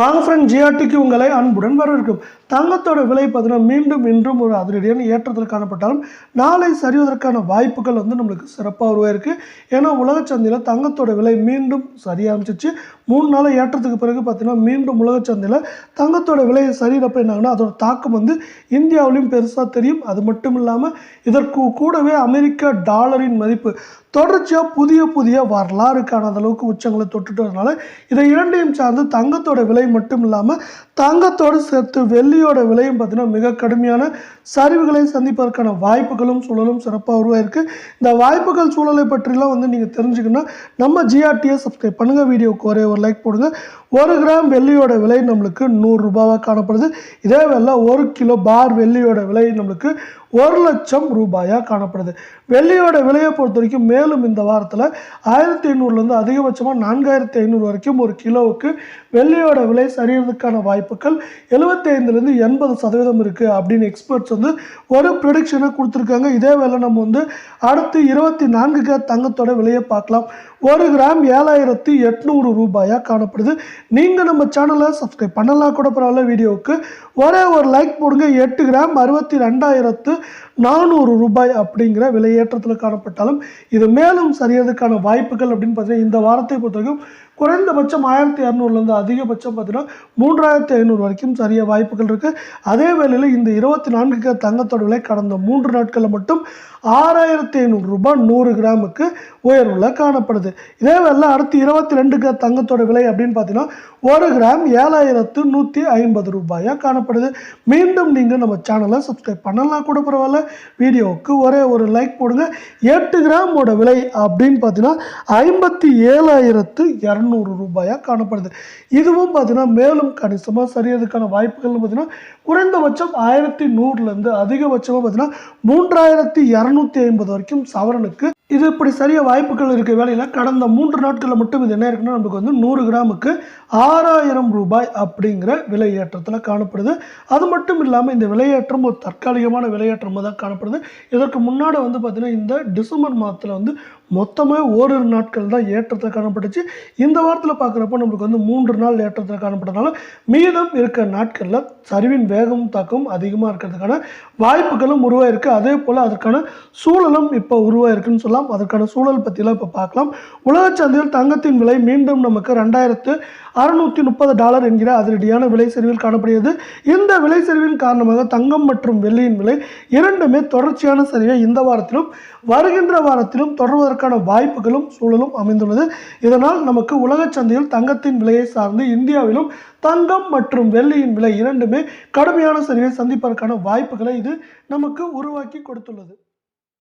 வாங்க ஃப்ரெண்ட் ஜிஆர்டிக்கு உங்களை அன்புடன் வரவேற்கும். தங்கத்தோட விலை பார்த்தீங்கன்னா மீண்டும் இன்றும் ஒரு அதிரடியான ஏற்றத்தில் காணப்பட்டாலும் நாளை சரிவதற்கான வாய்ப்புகள் வந்து நம்மளுக்கு சிறப்பாக உருவாயிருக்கு. ஏன்னா உலக சந்தையில் தங்கத்தோட விலை மீண்டும் சரிய ஆரம்பிச்சிச்சு. மூணு நாள் ஏற்றத்துக்கு பிறகு பார்த்தீங்கன்னா மீண்டும் உலக சந்தையில் தங்கத்தோட விலை சரியிறப்ப என்னாங்கன்னா அதோட தாக்கம் வந்து இந்தியாவிலையும் பெருசாக தெரியும். அது மட்டும் இல்லாமல் இதற்கு கூடவே அமெரிக்க டாலரின் மதிப்பு தொடர்ச்சியாக புதிய புதிய வரலாறு காணாத அளவுக்கு உச்சங்களை தொட்டுட்டு வரனால இதை இரண்டையும் சார்ந்து தங்கத்தோட விலை மட்டும் இல்லாமல் தங்கத்தோடு சேர்த்து வெள்ளியோட விலையும் பார்த்திங்கன்னா மிக கடுமையான சரிவுகளை சந்திப்பதற்கான வாய்ப்புகளும் சூழலும் சிறப்பாக உருவாயிருக்கு. இந்த வாய்ப்புகள் சூழலை பற்றிலாம் வந்து நீங்கள் தெரிஞ்சுக்கணும்னா நம்ம ஜிஆர்டியை சப்ஸ்கிரைப் பண்ணுங்கள் வீடியோக்கு ஒரே ஒரு லைக் போடுங்க. ஒரு கிராம் வெள்ளியோட விலை நம்மளுக்கு நூறுரூபாவாக காணப்படுது. இதே வேலை ஒரு கிலோ பார் வெள்ளியோட விலை நம்மளுக்கு ஒரு லட்சம் ரூபாயாக காணப்படுது. வெள்ளியோட விலையை பொறுத்த வரைக்கும் மேலும் இந்த வாரத்தில் ஆயிரத்தி ஐநூறுலேருந்து அதிகபட்சமாக நான்காயிரத்தி ஐநூறு வரைக்கும் ஒரு கிலோவுக்கு வெள்ளியோட விலை சரியறதுக்கான வாய்ப்புகள் எழுபத்தைந்துலேருந்து எண்பது சதவீதம் இருக்குது அப்படின்னு எக்ஸ்பர்ட்ஸ் வந்து ஒரு ப்ரொடிக்ஷனை கொடுத்துருக்காங்க. இதே வேலை நம்ம வந்து அடுத்து இருபத்தி நான்கு தங்கத்தோட விலையை பார்க்கலாம். ஒரு கிராம் ஏழாயிரத்தி எட்நூறு ரூபாயாக காணப்படுது. நீங்கள் நம்ம சேனலை சப்ஸ்கிரைப் பண்ணலாம் கூட பரவாயில்ல வீடியோவுக்கு. ஒரே ஒரு லைக் போடுங்க. எட்டு கிராம் அறுபத்தி ரெண்டாயிரத்து நானூறு ரூபாய் அப்படிங்கிற விலையேற்றத்தில் காணப்பட்டாலும் இது மேலும் சரியறதுக்கான வாய்ப்புகள் அப்படின்னு பார்த்தீங்கன்னா இந்த வாரத்தை பொறுத்தவரைக்கும் குறைந்தபட்சம் ஆயிரத்தி இரநூறுலேருந்து அதிகபட்சம் பார்த்தீங்கன்னா மூன்றாயிரத்தி ஐநூறு வரைக்கும் சரிய வாய்ப்புகள் இருக்குது அதே வேளையில் இந்த இருபத்தி நான்கு தங்கத்தோட விலை கடந்த மூன்று நாட்களில் மட்டும் ஆறாயிரத்தி ஐநூறு ரூபாய் நூறு கிராமுக்கு உயர்வில் காணப்படுது. இதே வேலை அடுத்து இருபத்தி ரெண்டு கிராம் தங்கத்தோட விலை அப்படின்னு பார்த்தீங்கன்னா ஒரு கிராம் ஏழாயிரத்து நூற்றி ஐம்பது ரூபாயாக காணப்படுது. மீண்டும் நீங்கள் நம்ம சேனலை சப்ஸ்கிரைப் பண்ணலாம் கூட பரவாயில்ல. வீடியோவுக்கு ஒரே ஒரு லைக் போடுங்க. எட்டு கிராமோட விலை அப்படின்னு பார்த்தீங்கன்னா ஐம்பத்தி ஏழாயிரத்து இரநூறு ரூபாயாக காணப்படுது. இதுவும் பார்த்திங்கன்னா மேலும் கணிசமாக சரியதுக்கான வாய்ப்புகள்னு பார்த்திங்கன்னா குறைந்தபட்சம் ஆயிரத்தி நூறுலேருந்து அதிகபட்சமாக பார்த்திங்கன்னா மூன்றாயிரத்தி இரநூத்தி ஐம்பது வரைக்கும் சவரனுக்கு இது இப்படி சரிய வாய்ப்புகள் இருக்க வேலையில் கடந்த மூன்று நாட்களில் மட்டும் இது என்ன இருக்குன்னா நமக்கு வந்து நூறு கிராமுக்கு ஆறாயிரம் ரூபாய் அப்படிங்கிற விலையேற்றத்தில் காணப்படுது. அது மட்டும் இல்லாமல் இந்த விலையேற்றம் ஒரு தற்காலிகமான விலையேற்றமாக தான் காணப்படுது. இதற்கு முன்னாடி வந்து பார்த்திங்கன்னா இந்த டிசம்பர் மாதத்தில் வந்து மொத்தமாக ஓரிரு நாட்கள் தான் ஏற்றத்தில் காணப்பட்டுச்சு. இந்த வாரத்தில் பார்க்குறப்ப நம்மளுக்கு வந்து மூன்று நாள் ஏற்றத்தில் காணப்பட்டதுனால மீதம் இருக்க நாட்களில் சரிவின் வேகமும் தாக்கமும் அதிகமாக இருக்கிறதுக்கான வாய்ப்புகளும் உருவாயிருக்கு. அதே போல் அதற்கான சூழலும் இப்போ உருவாயிருக்குன்னு சொல்லலாம். அதற்கான சூழல் பற்றிலாம் இப்போ பார்க்கலாம். உலக சந்தையில் தங்கத்தின் விலை மீண்டும் நமக்கு ரெண்டாயிரத்து அறுநூற்றி முப்பது டாலர் என்கிற அதிரடியான விலை சரிவில் காணப்படுகிறது. இந்த விலை சரிவின் காரணமாக தங்கம் மற்றும் வெள்ளியின் விலை இரண்டுமே தொடர்ச்சியான சரிவை இந்த வாரத்திலும் வருகின்ற வாரத்திலும் தொடர்வதற்கான வாய்ப்புகளும் சூழலும் அமைந்துள்ளது. இதனால் நமக்கு உலக சந்தையில் தங்கத்தின் விலையை சார்ந்து இந்தியாவிலும் தங்கம் மற்றும் வெள்ளியின் விலை இரண்டுமே கடுமையான சரிவை சந்திப்பதற்கான வாய்ப்புகளை இது நமக்கு உருவாக்கி கொடுத்துள்ளது.